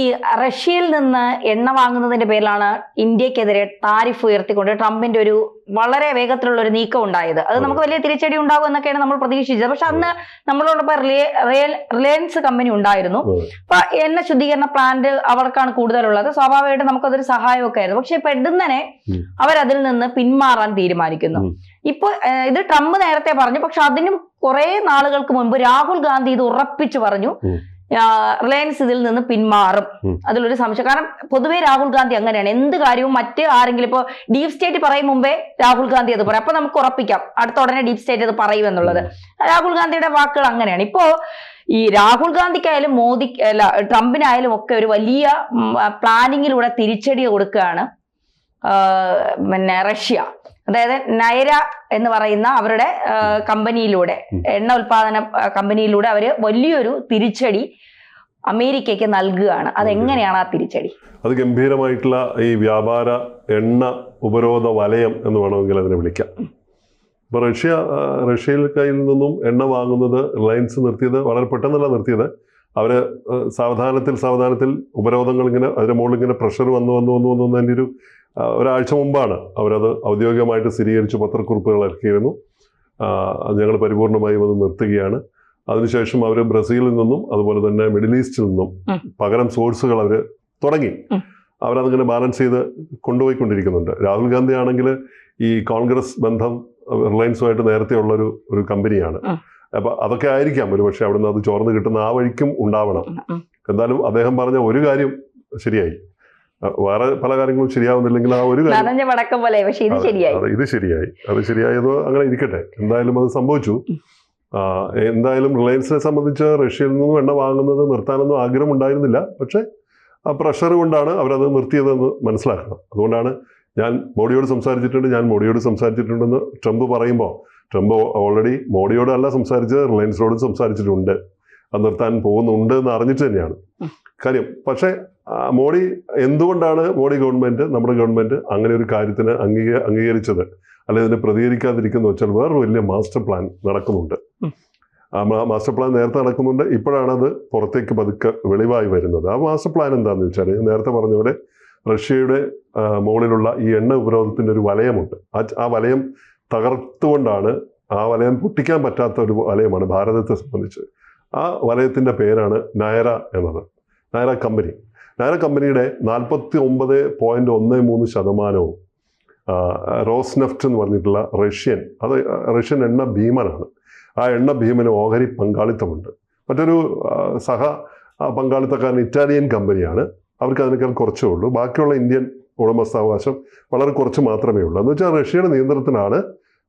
ഈ റഷ്യയിൽ നിന്ന് എണ്ണ വാങ്ങുന്നതിന്റെ പേരിലാണ് ഇന്ത്യക്കെതിരെ താരിഫ് ഉയർത്തിക്കൊണ്ട് ട്രംപിന്റെ ഒരു വളരെ വേഗത്തിലുള്ള ഒരു നീക്കം ഉണ്ടായത്. അത് നമുക്ക് വലിയ തിരിച്ചടി ഉണ്ടാകും എന്നൊക്കെയാണ് നമ്മൾ പ്രതീക്ഷിച്ചത്. പക്ഷെ അന്ന് നമ്മളോടൊപ്പം റിലയൻസ് കമ്പനി ഉണ്ടായിരുന്നു. അപ്പൊ എണ്ണ ശുദ്ധീകരണ പ്ലാന്റ് അവർക്കാണ് കൂടുതലുള്ളത്. സ്വാഭാവികമായിട്ടും നമുക്കതൊരു സഹായമൊക്കെ ആയിരുന്നു. പക്ഷെ പെടുന്നനെ ഉം. അവരതിൽ നിന്ന് പിന്മാറാൻ തീരുമാനിക്കുന്നു. ഇപ്പൊ ഇത് ട്രംപ് നേരത്തെ പറഞ്ഞു. പക്ഷെ അതിനും കുറെ നാളുകൾക്ക് മുൻപ് രാഹുൽ ഗാന്ധി ഇത് ഉറപ്പിച്ചു പറഞ്ഞു. റിലയൻസ് ഇതിൽ നിന്ന് പിന്മാറും. അതിലൊരു സംശയം. കാരണം പൊതുവെ രാഹുൽ ഗാന്ധി അങ്ങനെയാണ്. എന്ത് കാര്യവും മറ്റ് ആരെങ്കിലും ഇപ്പോ ഡീപ് സ്റ്റേറ്റ് പറയും മുമ്പേ രാഹുൽ ഗാന്ധി അത് പറയും. അപ്പൊ നമുക്ക് ഉറപ്പിക്കാം. അടുത്ത ഉടനെ ഡീപ് സ്റ്റേറ്റ് അത് പറയും എന്നുള്ളത്. രാഹുൽ ഗാന്ധിയുടെ വാക്കുകൾ അങ്ങനെയാണ്. ഇപ്പോ ഈ രാഹുൽ ഗാന്ധിക്കായാലും മോദി അല്ല ട്രംപിനായാലും ഒക്കെ ഒരു വലിയ പ്ലാനിങ്ങിലൂടെ തിരിച്ചടി കൊടുക്കുകയാണ് പിന്നെ റഷ്യ. അതായത് നൈര എന്ന് പറയുന്ന അവരുടെ കമ്പനിയിലൂടെ എണ്ണ ഉൽപാദന കമ്പനിയിലൂടെ അവർ വലിയൊരു തിരിച്ചടി അമേരിക്കയ്ക്ക് നൽകുകയാണ്. അതെങ്ങനെയാണ് ആ തിരിച്ചടി? അത് ഗംഭീരമായിട്ടുള്ള ഈ വ്യാപാര എണ്ണ ഉപരോധ വലയം എന്ന് വേണമെങ്കിൽ അതിനെ വിളിക്കാം. ഇപ്പോൾ റഷ്യ റഷ്യയിൽ കയ്യിൽ നിന്നും എണ്ണ വാങ്ങുന്നത് റിലയൻസ് നിർത്തിയത് വളരെ പെട്ടെന്നല്ല നിർത്തിയത്. അവർ സാവധാനത്തിൽ സാവധാനത്തിൽ ഉപരോധങ്ങൾ ഇങ്ങനെ അതിന്റെ മുകളിൽ ഇങ്ങനെ പ്രഷർ വന്നു വന്നു വന്നു വന്നു വന്നതിന്റെ ഒരു ഒരാഴ്ച മുമ്പാണ് അവരത് ഔദ്യോഗികമായിട്ട് സ്ഥിരീകരിച്ച് പത്രക്കുറിപ്പുകൾ ഇറക്കിയിരുന്നു. ഞങ്ങൾ പരിപൂർണമായും അത് നിർത്തുകയാണ്. അതിനുശേഷം അവർ ബ്രസീലിൽ നിന്നും അതുപോലെ തന്നെ മിഡിൽ ഈസ്റ്റിൽ നിന്നും പകരം സോഴ്സുകൾ അവർ തുടങ്ങി. അവരതിങ്ങനെ ബാലൻസ് ചെയ്ത് കൊണ്ടുപോയിക്കൊണ്ടിരിക്കുന്നുണ്ട്. രാഹുൽ ഗാന്ധി ആണെങ്കിൽ ഈ കോൺഗ്രസ് ബന്ധം റിലയൻസുമായിട്ട് നേരത്തെ ഉള്ളൊരു ഒരു കമ്പനിയാണ്. അപ്പൊ അതൊക്കെ ആയിരിക്കാം. ഒരു പക്ഷെ അവിടുന്ന് അത് ചോർന്ന് കിട്ടുന്ന ആ വഴിക്കും ഉണ്ടാവണം. എന്തായാലും അദ്ദേഹം പറഞ്ഞ ഒരു കാര്യം ശരിയായി. വേറെ പല കാര്യങ്ങളും ശരിയാവുന്നില്ലെങ്കിൽ ആ ഒരു കാര്യം പോലെ പക്ഷേ ഇത് ശരിയായി. അതെ, ഇത് ശരിയായി. അത് ശരിയായത് അങ്ങനെ ഇരിക്കട്ടെ. എന്തായാലും അത് സംഭവിച്ചു. എന്തായാലും റിലയൻസിനെ സംബന്ധിച്ച് റഷ്യയിൽ നിന്നും എണ്ണ വാങ്ങുന്നത് നിർത്താനൊന്നും ആഗ്രഹം ഉണ്ടായിരുന്നില്ല പക്ഷേ ആ പ്രഷർ കൊണ്ടാണ് അവരത് നിർത്തിയതെന്ന് മനസ്സിലാക്കണം. അതുകൊണ്ടാണ് ഞാൻ മോഡിയോട് സംസാരിച്ചിട്ടുണ്ട്. ഞാൻ മോഡിയോട് സംസാരിച്ചിട്ടുണ്ടെന്ന് ട്രംപ് പറയുമ്പോൾ ട്രംപ് ഓൾറെഡി മോഡിയോടല്ല സംസാരിച്ച് റിലയൻസിനോടും സംസാരിച്ചിട്ടുണ്ട്. അത് നിർത്താൻ പോകുന്നുണ്ട് എന്ന് അറിഞ്ഞിട്ട് തന്നെയാണ്. കാര്യം. പക്ഷേ മോഡി എന്തുകൊണ്ടാണ് മോഡി ഗവൺമെന്റ് നമ്മുടെ ഗവൺമെന്റ് അങ്ങനെ ഒരു കാര്യത്തിന് അംഗീക അംഗീകരിച്ചത്? അല്ലെ ഇതിനെ പ്രതികരിക്കാതിരിക്കുന്ന വെച്ചാൽ വേറൊരു വലിയ മാസ്റ്റർ പ്ലാൻ നടക്കുന്നുണ്ട്. ആ മാസ്റ്റർ പ്ലാൻ നേരത്തെ നടക്കുന്നുണ്ട്. ഇപ്പോഴാണ് അത് പുറത്തേക്ക് പതുക്കെ വെളിവായി വരുന്നത്. ആ മാസ്റ്റർ പ്ലാൻ എന്താണെന്ന് വെച്ചാൽ ഞാൻ നേരത്തെ പറഞ്ഞ പോലെ റഷ്യയുടെ മുകളിലുള്ള ഈ എണ്ണ ഉപരോധത്തിന്റെ ഒരു വലയമുണ്ട്. ആ ആ വലയം തകർത്തുകൊണ്ടാണ് ആ വലയം പൊട്ടിക്കാൻ പറ്റാത്ത ഒരു വലയമാണ് ഭാരതത്തെ സംബന്ധിച്ച്. ആ വലയത്തിന്റെ പേരാണ് നയറ എന്നത്. നയറ കമ്പനി നയറ കമ്പനിയുടെ നാൽപ്പത്തി ഒമ്പത് പോയിന്റ് ഒന്ന് മൂന്ന് ശതമാനവും റോസ്നെഫ്റ്റ് എന്ന് പറഞ്ഞിട്ടുള്ള റഷ്യൻ അത് റഷ്യൻ എണ്ണ ഭീമനാണ്. ആ എണ്ണ ഭീമന് ഓഹരി പങ്കാളിത്തമുണ്ട്. മറ്റൊരു സഹ പങ്കാളിത്തക്കാരൻ ഇറ്റാലിയൻ കമ്പനിയാണ്. അവർക്ക് അതിനേക്കാൾ കുറച്ചേ ഉള്ളൂ. ബാക്കിയുള്ള ഇന്ത്യൻ ഉടമസ്ഥാവകാശം വളരെ കുറച്ച് മാത്രമേ ഉള്ളൂ. എന്ന് വെച്ചാൽ റഷ്യയുടെ നിയന്ത്രണത്തിലാണ്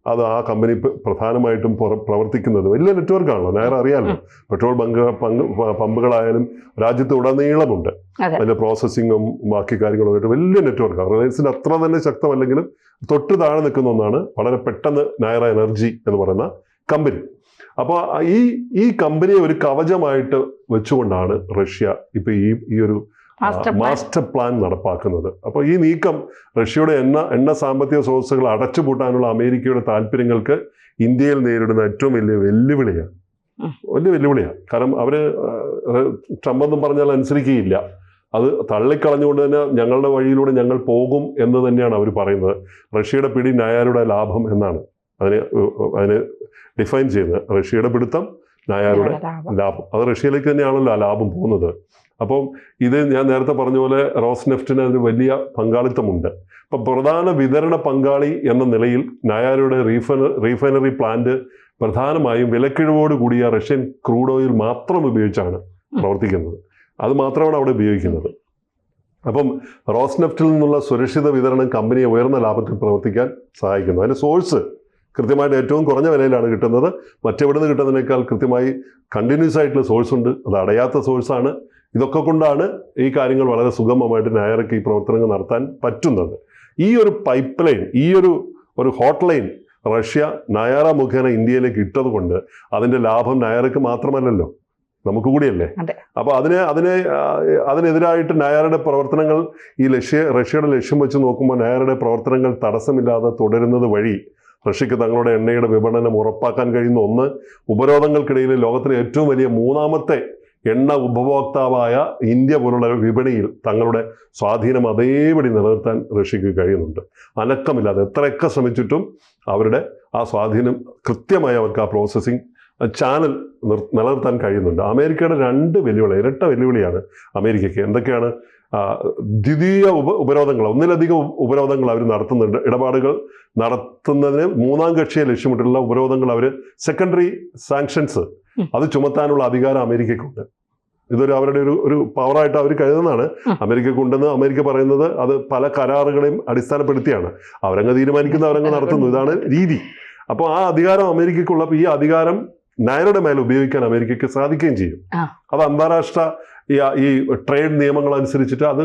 അത് ആ കമ്പനി പ്രധാനമായിട്ടും പ്രവർത്തിക്കുന്നത്. വലിയ നെറ്റ്വർക്കാണല്ലോ നേരെ അറിയാമല്ലോ പെട്രോൾ ബങ്ക് പങ്ക് പമ്പുകളായാലും രാജ്യത്ത് ഉടനീളമുണ്ട്. അതിന്റെ അതിന്റെ പ്രോസസ്സിങ്ങും ബാക്കി കാര്യങ്ങളും ആയിട്ട് വലിയ നെറ്റ്വർക്കാണ് റിലയൻസിന്റെ അത്ര തന്നെ ശക്തമല്ലെങ്കിലും തൊട്ട് താഴെ നിൽക്കുന്ന ഒന്നാണ് വളരെ പെട്ടെന്ന് നയറ എനർജി എന്ന് പറയുന്ന കമ്പനി. അപ്പോൾ ഈ ഈ കമ്പനിയെ ഒരു കവചമായിട്ട് വെച്ചുകൊണ്ടാണ് റഷ്യ ഇപ്പൊ ഈ ഈ ഒരു മാസ്റ്റർ പ്ലാൻ നടപ്പാക്കുന്നത്. അപ്പോൾ ഈ നീക്കം റഷ്യയുടെ എണ്ണ എണ്ണ സാമ്പത്തിക സ്രോതസ്സുകൾ അടച്ചുപൂട്ടാനുള്ള അമേരിക്കയുടെ താല്പര്യങ്ങൾക്ക് ഇന്ത്യയിൽ നേരിടുന്ന ഏറ്റവും വലിയ വെല്ലുവിളിയാണ്. വലിയ വെല്ലുവിളിയാണ്. കാരണം അവർ ആ, ട്രംപ് എന്നും പറഞ്ഞാൽ അനുസരിക്കുകയില്ല. അത് തള്ളിക്കളഞ്ഞുകൊണ്ട് തന്നെ ഞങ്ങളുടെ വഴിയിലൂടെ ഞങ്ങൾ പോകും എന്ന് തന്നെയാണ് അവർ പറയുന്നത്. റഷ്യയുടെ പിടി നായാരുടെ ലാഭം എന്നാണ്. അതിന് അതിന് ഡിഫൈൻ ചെയ്യുന്നത്. റഷ്യയുടെ പിടുത്തം നായാരുടെ. ലാഭം. അത് റഷ്യയിലേക്ക് തന്നെയാണല്ലോ ആ ലാഭം പോകുന്നത്. അപ്പം ഇത് ഞാൻ നേരത്തെ പറഞ്ഞ പോലെ റോസ്നെഫ്റ്റിന് അതിന് വലിയ പങ്കാളിത്തമുണ്ട്. അപ്പം പ്രധാന വിതരണ പങ്കാളി എന്ന നിലയിൽ നയാരുടെ റീഫൈന റീഫൈനറി പ്ലാന്റ് പ്രധാനമായും വിലക്കിഴിവോട് കൂടിയ റഷ്യൻ ക്രൂഡ് ഓയിൽ മാത്രം ഉപയോഗിച്ചാണ് പ്രവർത്തിക്കുന്നത്. അത് മാത്രമാണ് അവിടെ ഉപയോഗിക്കുന്നത്. അപ്പം റോസ്നെഫ്റ്റിൽ നിന്നുള്ള സുരക്ഷിത വിതരണം കമ്പനിയെ ഉയർന്ന ലാഭത്തിൽ പ്രവർത്തിക്കാൻ സഹായിക്കുന്നു. അതിന്റെ സോഴ്സ് കൃത്യമായിട്ട് ഏറ്റവും കുറഞ്ഞ വിലയിലാണ് കിട്ടുന്നത്. മറ്റെവിടെ നിന്ന് കിട്ടുന്നതിനേക്കാൾ കൃത്യമായി കണ്ടിന്യൂസ് ആയിട്ടുള്ള സോഴ്സ് ഉണ്ട്. അത് അടയാത്ത സോഴ്സാണ്. ഇതൊക്കെ കൊണ്ടാണ് ഈ കാര്യങ്ങൾ വളരെ സുഗമമായിട്ട് നായർക്ക് ഈ പ്രവർത്തനങ്ങൾ നടത്താൻ പറ്റുന്നത്. ഈ ഒരു പൈപ്പ് ലൈൻ ഈ ഒരു ഒരു ഹോട്ട് ലൈൻ റഷ്യ നയാറ മുഖേന ഇന്ത്യയിലേക്ക് ഇട്ടത് കൊണ്ട് അതിന്റെ ലാഭം നയാറയ്ക്ക് മാത്രമല്ലല്ലോ. നമുക്ക് കൂടിയല്ലേ. അപ്പോൾ അതിനെ അതിനെ അതിനെതിരായിട്ട് നയാറുടെ പ്രവർത്തനങ്ങൾ ഈ ലക്ഷ്യ റഷ്യയുടെ ലക്ഷ്യം വെച്ച് നോക്കുമ്പോൾ നയാറുടെ പ്രവർത്തനങ്ങൾ തടസ്സമില്ലാതെ തുടരുന്നത് വഴി റഷ്യക്ക് തങ്ങളുടെ എണ്ണയുടെ വിപണനം ഉറപ്പാക്കാൻ കഴിയുന്ന ഒന്ന് ഉപരോധങ്ങൾക്കിടയിൽ ലോകത്തിലെ ഏറ്റവും വലിയ മൂന്നാമത്തെ എണ്ണ ഉപഭോക്താവായ ഇന്ത്യ പോലുള്ള വിപണിയിൽ തങ്ങളുടെ സ്വാധീനം അതേപടി നിലനിർത്താൻ റഷ്യക്ക് കഴിയുന്നുണ്ട്. അനക്കമില്ലാതെ എത്രയൊക്കെ ശ്രമിച്ചിട്ടും അവരുടെ ആ സ്വാധീനം കൃത്യമായി അവർക്ക് ആ പ്രോസസ്സിങ് ചാനൽ നിലനിർത്താൻ കഴിയുന്നുണ്ട്. അമേരിക്കയുടെ രണ്ട് വെല്ലുവിളി ഇരട്ട വെല്ലുവിളിയാണ് അമേരിക്കയ്ക്ക്. എന്തൊക്കെയാണ്? ദ്വിതീയ ഉപ ഉപരോധങ്ങൾ ഒന്നിലധികം ഉപരോധങ്ങൾ അവർ നടത്തുന്നുണ്ട്. ഇടപാടുകൾ നടത്തുന്നതിന് മൂന്നാം കക്ഷിയെ ലക്ഷ്യമിട്ടുള്ള ഉപരോധങ്ങൾ അവർ സെക്കൻഡറി സാങ്ഷൻസ്. അത് ചുമത്താനുള്ള അധികാരം അമേരിക്കയ്ക്കുണ്ട്. ഇതൊരു അവരുടെ ഒരു ഒരു പവറായിട്ട് അവർ കരുതുന്നതാണ്. അമേരിക്കക്കുണ്ടെന്ന് അമേരിക്ക പറയുന്നത് അത് പല കരാറുകളെയും അടിസ്ഥാനപ്പെടുത്തിയാണ്. അവരങ്ങ് തീരുമാനിക്കുന്ന അവരങ്ങ് നടത്തുന്നു. ഇതാണ് രീതി. അപ്പോൾ ആ അധികാരം അമേരിക്കക്കുള്ളപ്പോൾ ഈ അധികാരം നയരുടെ മേലെ ഉപയോഗിക്കാൻ അമേരിക്കയ്ക്ക് സാധിക്കുകയും ചെയ്യും. അത് അന്താരാഷ്ട്ര ഈ ട്രേഡ് നിയമങ്ങൾ അനുസരിച്ചിട്ട് അത്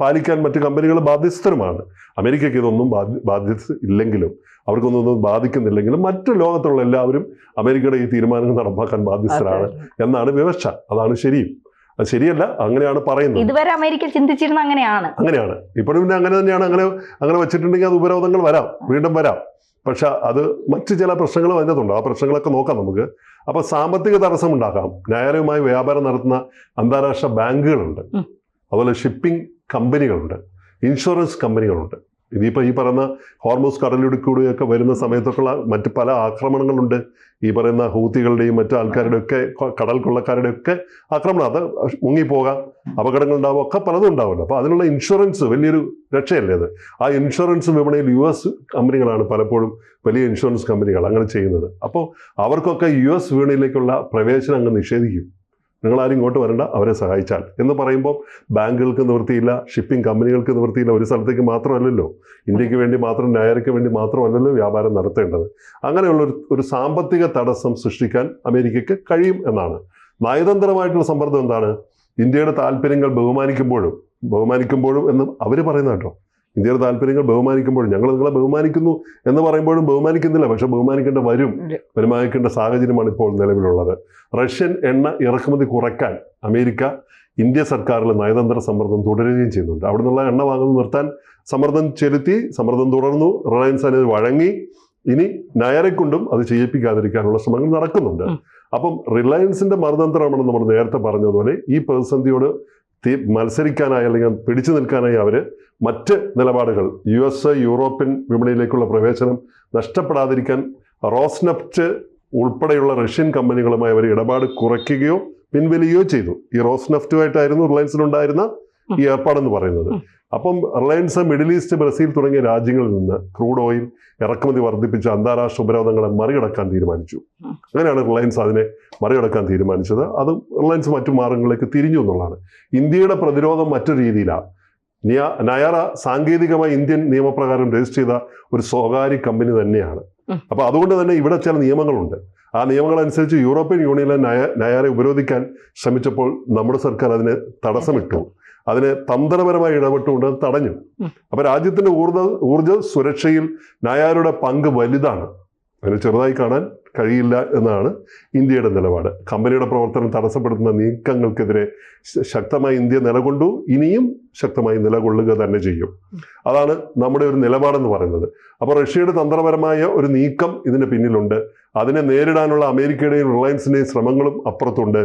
പാലിക്കാൻ മറ്റു കമ്പനികൾ ബാധ്യസ്ഥരുമാണ്. അമേരിക്കയ്ക്ക് ഇതൊന്നും ബാധ്യ ബാധ്യത ഇല്ലെങ്കിലും അവർക്കൊന്നും ബാധിക്കുന്നില്ലെങ്കിലും മറ്റു ലോകത്തുള്ള എല്ലാവരും അമേരിക്കയുടെ ഈ തീരുമാനങ്ങൾ നടപ്പാക്കാൻ ബാധ്യസ്ഥരാണ് എന്നാണ് വിവക്ഷ അതാണ് ശരിയും അത് ശരിയല്ല അങ്ങനെയാണ് പറയുന്നത്. ഇതുവരെ അമേരിക്ക ചിന്തിച്ചിരുന്ന അങ്ങനെയാണ്. അങ്ങനെയാണ്. ഇപ്പോഴും പിന്നെ അങ്ങനെ തന്നെയാണ്. അങ്ങനെ അങ്ങനെ വെച്ചിട്ടുണ്ടെങ്കിൽ അത് ഉപരോധങ്ങൾ വരാം. വീണ്ടും വരാം. പക്ഷെ അത് മറ്റ് ചില പ്രശ്നങ്ങളും അതിനകത്തുണ്ട് ആ പ്രശ്നങ്ങളൊക്കെ നോക്കാം നമുക്ക്. അപ്പോൾ സാമ്പത്തിക തടസ്സം ഉണ്ടാക്കാം. ന്യായാലയവുമായി വ്യാപാരം നടത്തുന്ന അന്താരാഷ്ട്ര ബാങ്കുകളുണ്ട്. അതുപോലെ ഷിപ്പിംഗ് കമ്പനികളുണ്ട് ഇൻഷുറൻസ് കമ്പനികളുണ്ട് ഇനിയിപ്പോൾ ഈ പറയുന്ന ഹോർമോസ് കടലിടുക്കൂടെയൊക്കെ വരുന്ന സമയത്തൊക്കെയുള്ള മറ്റ് പല ആക്രമണങ്ങളുണ്ട്. ഈ പറയുന്ന ഹൂത്തികളുടെയും മറ്റു ആൾക്കാരുടെയൊക്കെ കടൽ കൊള്ളക്കാരുടെയൊക്കെ ആക്രമണം. അത് മുങ്ങിപ്പോകാം. അപകടങ്ങൾ ഉണ്ടാവും ഒക്കെ പലതും ഉണ്ടാവില്ല അപ്പോൾ അതിനുള്ള ഇൻഷുറൻസ് വലിയൊരു രക്ഷയല്ലേ അത്? ആ ഇൻഷുറൻസ് വിപണിയിൽ യു എസ് കമ്പനികളാണ് പലപ്പോഴും വലിയ ഇൻഷുറൻസ് കമ്പനികൾ അങ്ങനെ ചെയ്യുന്നത്. അപ്പോൾ അവർക്കൊക്കെ യു എസ് വിപണിയിലേക്കുള്ള പ്രവേശനം അങ്ങ് നിഷേധിക്കും. നിങ്ങളാരും ഇങ്ങോട്ട് വരണ്ട അവരെ സഹായിച്ചാൽ. എന്ന് പറയുമ്പോൾ ബാങ്കുകൾക്ക് നിവൃത്തിയില്ല ഷിപ്പിംഗ് കമ്പനികൾക്ക് നിവൃത്തിയില്ല ഒരു സ്ഥലത്തേക്ക് മാത്രമല്ലല്ലോ. ഇന്ത്യയ്ക്ക് വേണ്ടി മാത്രം നായർക്ക് വേണ്ടി മാത്രമല്ലല്ലോ വ്യാപാരം നടത്തേണ്ടത്. അങ്ങനെയുള്ള ഒരു സാമ്പത്തിക തടസ്സം സൃഷ്ടിക്കാൻ അമേരിക്കയ്ക്ക് കഴിയും എന്നാണ്. നയതന്ത്രമായിട്ടുള്ള സമ്മർദ്ദം എന്താണ്? ഇന്ത്യയുടെ താല്പര്യങ്ങൾ ബഹുമാനിക്കുമ്പോഴും ബഹുമാനിക്കുമ്പോഴും എന്ന് അവർ പറയുന്ന കേട്ടോ. ഇന്ത്യയുടെ താല്പര്യങ്ങൾ ബഹുമാനിക്കുമ്പോൾ ഞങ്ങൾ നിങ്ങളെ ബഹുമാനിക്കുന്നു എന്ന് പറയുമ്പോഴും ബഹുമാനിക്കുന്നില്ല. പക്ഷെ ബഹുമാനിക്കേണ്ട വരും. ബഹുമാനിക്കേണ്ട സാഹചര്യമാണ് ഇപ്പോൾ നിലവിലുള്ളത്. റഷ്യൻ എണ്ണ ഇറക്കുമതി കുറയ്ക്കാൻ അമേരിക്ക ഇന്ത്യ സർക്കാരിലെ നയതന്ത്ര സമ്മർദ്ദം തുടരുകയും ചെയ്യുന്നുണ്ട്. അവിടെ നിന്നുള്ള എണ്ണ വാങ്ങുന്നത് നിർത്താൻ സമ്മർദ്ദം ചെലുത്തി സമ്മർദ്ദം തുടർന്നു റിലയൻസ് അതിന് വഴങ്ങി. ഇനി നയരെക്കൊണ്ടും അത് ചെയ്യിപ്പിക്കാതിരിക്കാനുള്ള ശ്രമങ്ങൾ നടക്കുന്നുണ്ട്. അപ്പം റിലയൻസിന്റെ മറുതന്ത്രമാണെന്ന് നമ്മൾ നേരത്തെ പറഞ്ഞതുപോലെ ഈ പ്രതിസന്ധിയോട് തി- മത്സരിക്കാനായി അല്ലെങ്കിൽ പിടിച്ചു നിൽക്കാനായി അവർ മറ്റ് നിലപാടുകൾ യു എസ് യൂറോപ്യൻ വിപണിയിലേക്കുള്ള പ്രവേശനം നഷ്ടപ്പെടാതിരിക്കാൻ റോസ്നെഫ്റ്റ് ഉൾപ്പെടെയുള്ള റഷ്യൻ കമ്പനികളുമായി അവർ ഇടപാട് കുറയ്ക്കുകയോ പിൻവലിയുകയോ ചെയ്തു. ഈ റോസ്നെഫ്റ്റുമായിട്ടായിരുന്നു റിലയൻസിനുണ്ടായിരുന്ന ഈ ഏർപ്പാടെന്ന് പറയുന്നത്. അപ്പം റിലയൻസ് മിഡിൽ ഈസ്റ്റ് ബ്രസീൽ തുടങ്ങിയ രാജ്യങ്ങളിൽ നിന്ന് ക്രൂഡ് ഓയിൽ ഇറക്കുമതി വർദ്ധിപ്പിച്ച അന്താരാഷ്ട്ര ഉപരോധങ്ങളെ മറികടക്കാൻ തീരുമാനിച്ചു. അങ്ങനെയാണ് റിലയൻസ് അതിനെ മറികടക്കാൻ തീരുമാനിച്ചത്. അത് റിലയൻസ് മറ്റു മാർഗങ്ങളിലേക്ക് തിരിഞ്ഞു എന്നുള്ളതാണ്. ഇന്ത്യയുടെ പ്രതിരോധം മറ്റൊരു രീതിയിലാണ് നയാറ സാങ്കേതികമായി ഇന്ത്യൻ നിയമപ്രകാരം രജിസ്റ്റർ ചെയ്ത ഒരു സ്വകാര്യ കമ്പനി തന്നെയാണ്. അപ്പോൾ അപ്പൊ അതുകൊണ്ട് തന്നെ ഇവിടെ ചില നിയമങ്ങളുണ്ട്. ആ നിയമങ്ങൾ അനുസരിച്ച് യൂറോപ്യൻ യൂണിയനിലെ നയ നയാരെ ഉപരോധിക്കാൻ ശ്രമിച്ചപ്പോൾ നമ്മുടെ സർക്കാർ അതിന് തടസ്സമിട്ടു. അതിനെ തന്ത്രപരമായി ഇടപെട്ടുകൊണ്ട് അത് തടഞ്ഞു. അപ്പൊ രാജ്യത്തിന്റെ ഊർജ ഊർജ സുരക്ഷയിൽ നായാരുടെ പങ്ക് വലുതാണ് അതിനെ ചെറുതായി കാണാൻ കഴിയില്ല എന്നാണ് ഇന്ത്യയുടെ നിലപാട്. കമ്പനിയുടെ പ്രവർത്തനം തടസ്സപ്പെടുത്തുന്ന നീക്കങ്ങൾക്കെതിരെ ശക്തമായി ഇന്ത്യ നിലകൊണ്ടു. ഇനിയും ശക്തമായി നിലകൊള്ളുക തന്നെ ചെയ്യും. അതാണ് നമ്മുടെ ഒരു നിലപാടെന്ന് പറയുന്നത്. അപ്പോൾ റഷ്യയുടെ തന്ത്രപരമായ ഒരു നീക്കം ഇതിന് പിന്നിലുണ്ട്. അതിനെ നേരിടാനുള്ള അമേരിക്കയുടെയും റിലയൻസിന്റെയും ശ്രമങ്ങളും അപ്പുറത്തുണ്ട്.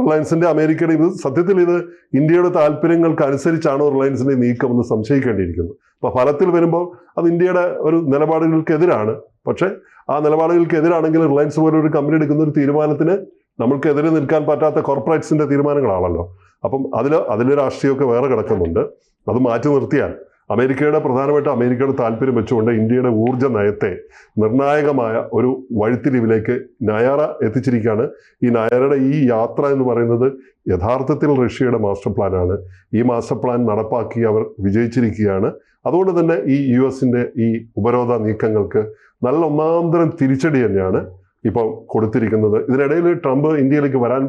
റിലയൻസിന്റെ അമേരിക്കയുടെ ഇത് സത്യത്തിൽ ഇത് ഇന്ത്യയുടെ താല്പര്യങ്ങൾക്ക് അനുസരിച്ചാണോ റിലയൻസിന്റെ നീക്കം എന്ന് സംശയിക്കേണ്ടിയിരിക്കുന്നു. അപ്പോൾ ഫലത്തിൽ വരുമ്പോൾ അത് ഇന്ത്യയുടെ ഒരു നിലപാടുകൾക്കെതിരാണ്. പക്ഷേ ആ നിലപാടുകൾക്കെതിരാണെങ്കിൽ റിലയൻസ് പോലെ ഒരു കമ്പനി എടുക്കുന്ന ഒരു തീരുമാനത്തിന് നമ്മൾക്കെതിരെ നിൽക്കാൻ പറ്റാത്ത കോർപ്പറേറ്റ്സിന്റെ തീരുമാനങ്ങളാണല്ലോ. അപ്പം അതിൽ അതിന്റെ രാഷ്ട്രീയമൊക്കെ വേറെ കിടക്കുന്നുണ്ട്. അത് മാറ്റി നിർത്തിയാൽ അമേരിക്കയുടെ പ്രധാനമായിട്ട് അമേരിക്കയുടെ താല്പര്യം വെച്ചുകൊണ്ട് ഇന്ത്യയുടെ ഊർജ നയത്തെ നിർണായകമായ ഒരു വഴിത്തിരിവിലേക്ക് നയാറ എത്തിച്ചിരിക്കുകയാണ്. ഈ നയാറയുടെ ഈ യാത്ര എന്ന് പറയുന്നത് യഥാർത്ഥത്തിൽ റഷ്യയുടെ മാസ്റ്റർ പ്ലാനാണ് ഈ മാസ്റ്റർ പ്ലാൻ നടപ്പാക്കി അവർ വിജയിച്ചിരിക്കുകയാണ്. അതുകൊണ്ട് തന്നെ ഈ യു എസിന്റെ ഈ ഉപരോധ നീക്കങ്ങൾക്ക് നല്ല ഒന്നാന്തരം തിരിച്ചടി തന്നെയാണ് ഇപ്പോൾ കൊടുത്തിരിക്കുന്നത്. ഇതിനിടയിൽ ട്രംപ് ഇന്ത്യയിലേക്ക് വരാൻ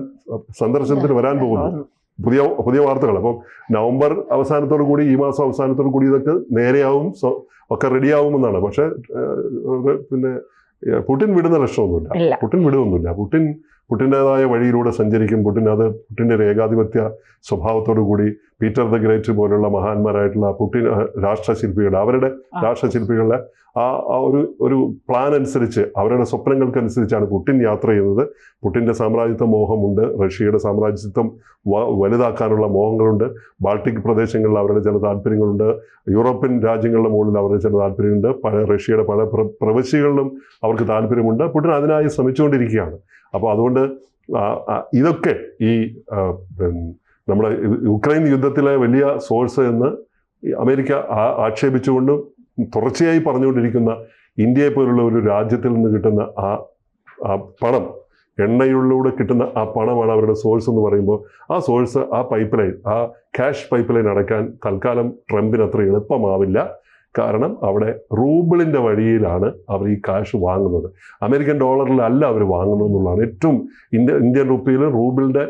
സന്ദർശനത്തിന് വരാൻ പോകുന്നു. പുതിയ പുതിയ വാർത്തകൾ. അപ്പം നവംബർ അവസാനത്തോടു കൂടി ഈ മാസം അവസാനത്തോടു കൂടി ഇതൊക്കെ നേരെയാവും ഒക്കെ റെഡിയാവുമെന്നാണ്. പക്ഷെ പിന്നെ പുട്ടിൻ പുടിൻ വിടുന്ന ലക്ഷണമൊന്നുമില്ല പുട്ടിൻ പുടിൻ വിടുവൊന്നുമില്ല പുടിൻ പുട്ടിന്റെതായ വഴിയിലൂടെ സഞ്ചരിക്കും. പുട്ടിൻ അത് പുട്ടിന്റെ ഒരു ഏകാധിപത്യ സ്വഭാവത്തോടു കൂടി പീറ്റർ ദ ഗ്രേറ്റ് പോലുള്ള മഹാന്മാരായിട്ടുള്ള പുട്ടിൻ രാഷ്ട്രശില്പികളുടെ രാഷ്ട്രശില്പികൾ അവരുടെ. രാഷ്ട്രശില്പികളുടെ ആ ആ ഒരു ഒരു പ്ലാൻ അനുസരിച്ച് അവരുടെ സ്വപ്നങ്ങൾക്കനുസരിച്ചാണ് പുട്ടിൻ യാത്ര ചെയ്യുന്നത്. പുട്ടിന്റെ സാമ്രാജ്യത്വ മോഹമുണ്ട്. റഷ്യയുടെ സാമ്രാജ്യത്വം വ- വലുതാക്കാനുള്ള മോഹങ്ങളുണ്ട്. ബാൾട്ടിക് പ്രദേശങ്ങളിൽ അവരുടെ ചില താല്പര്യങ്ങളുണ്ട്. യൂറോപ്യൻ രാജ്യങ്ങളുടെ മുകളിൽ അവരുടെ ചില താല്പര്യമുണ്ട്. പല റഷ്യയുടെ പല പ്രവശ്യകളിലും അവർക്ക് താല്പര്യമുണ്ട്. പുട്ടിൻ അതിനായി ശ്രമിച്ചുകൊണ്ടിരിക്കുകയാണ്. അപ്പോൾ അതുകൊണ്ട് ഇതൊക്കെ ഈ നമ്മുടെ യുക്രൈൻ യുദ്ധത്തിലെ വലിയ സോഴ്സ് എന്ന് അമേരിക്ക ആക്ഷേപിച്ചുകൊണ്ടും തുടർച്ചയായി പറഞ്ഞുകൊണ്ടിരിക്കുന്ന ഇന്ത്യയെ പോലുള്ള ഒരു രാജ്യത്തിൽ നിന്ന് കിട്ടുന്ന ആ ആ പണം എണ്ണയിലൂടെ കിട്ടുന്ന ആ പണമാണ് അവരുടെ സോഴ്സ് എന്ന് പറയുമ്പോൾ ആ സോഴ്സ് ആ പൈപ്പ് ലൈൻ ആ ക്യാഷ് പൈപ്പ് ലൈൻ അടയ്ക്കാൻ തൽക്കാലം ട്രംപിന് അത്ര എളുപ്പമാവില്ല. കാരണം അവിടെ റൂബിളിന്റെ വഴിയിലാണ് അവർ ഈ കാശ് വാങ്ങുന്നത്. അമേരിക്കൻ ഡോളറിലല്ല അവർ വാങ്ങുന്നത് എന്നുള്ളതാണ്. ഏറ്റവും ഇന്ത്യ ഇന്ത്യൻ റുപ്പിയിലും റൂബിളിന്റെ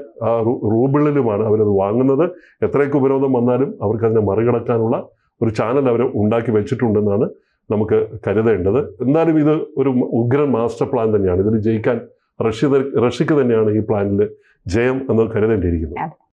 റൂബിളിലുമാണ് അവരത് വാങ്ങുന്നത്. എത്രയൊക്കെ ഉപരോധം വന്നാലും അവർക്ക് അതിനെ മറികടക്കാനുള്ള ഒരു ചാനൽ അവർ ഉണ്ടാക്കി വെച്ചിട്ടുണ്ടെന്നാണ് നമുക്ക് കരുതേണ്ടത്. എന്തായാലും ഇത് ഒരു ഉഗ്രൻ മാസ്റ്റർ പ്ലാൻ തന്നെയാണ്. ഇതിൽ ജയിക്കാൻ റഷ്യ റഷ്യക്ക് തന്നെയാണ് ഈ പ്ലാനിൽ ജയം എന്ന് കരുതേണ്ടിയിരിക്കുന്നത്